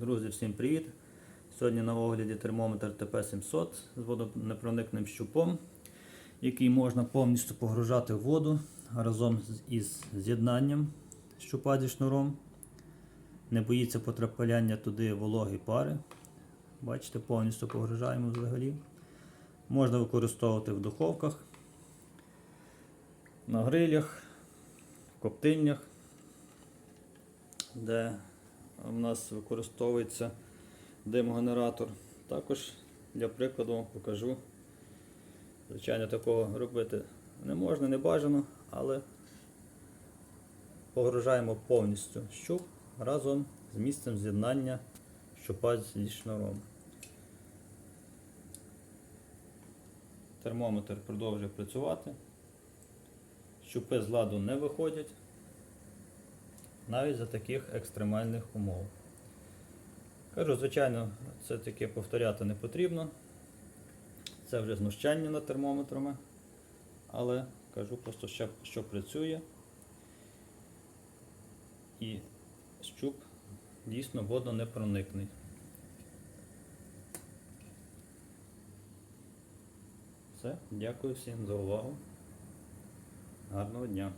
Друзі, всім привіт! Сьогодні на огляді термометр ТП-700 з водонепроникним щупом, який можна повністю погружати в воду разом із з'єднанням щупа зі шнуром. Не боїться потрапляння туди вологі пари. Бачите, повністю погружаємо взагалі. Можна використовувати в духовках, на грилях, в коптильнях, де у нас використовується димогенератор. Також для прикладу покажу. Звичайно, такого робити не можна, не бажано, але погружаємо повністю щуп разом з місцем з'єднання щупа зі шнуром. Термометр продовжує працювати. Щупи з ладу не виходять навіть за таких екстремальних умов. Кажу, звичайно, це таке повторяти не потрібно. Це вже знущання над термометрами. Але кажу просто, що, що працює. І щуп дійсно водонепроникний. Все, дякую всім за увагу. Гарного дня!